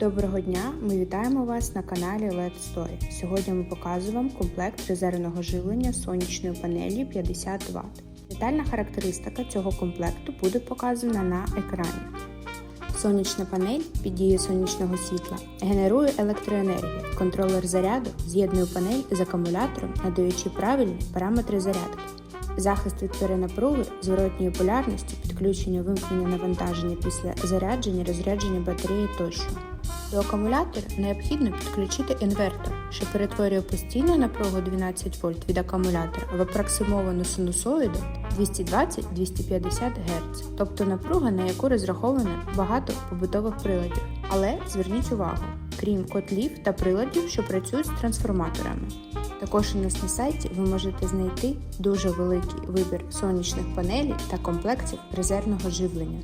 Доброго дня! Ми вітаємо вас на каналі LED Story. Сьогодні ми показуємо вам комплект резервного живлення сонячної панелі 50 Вт. Детальна характеристика цього комплекту буде показана на екрані. Сонячна панель під дією сонячного світла генерує електроенергію. Контролер заряду з'єднує панель з акумулятором, надаючи правильні параметри зарядки. Захист від перенапруги, зворотньої полярності, підключення вимкнення навантаження після зарядження, розрядження батареї тощо. До акумулятора необхідно підключити інвертор, що перетворює постійну напругу 12 вольт від акумулятора в апроксимовану синусоїду 220-250 Гц, тобто напруга, на яку розраховано багато побутових приладів. Але зверніть увагу, крім котлів та приладів, що працюють з трансформаторами. Також у нас на сайті ви можете знайти дуже великий вибір сонячних панелей та комплектів резервного живлення.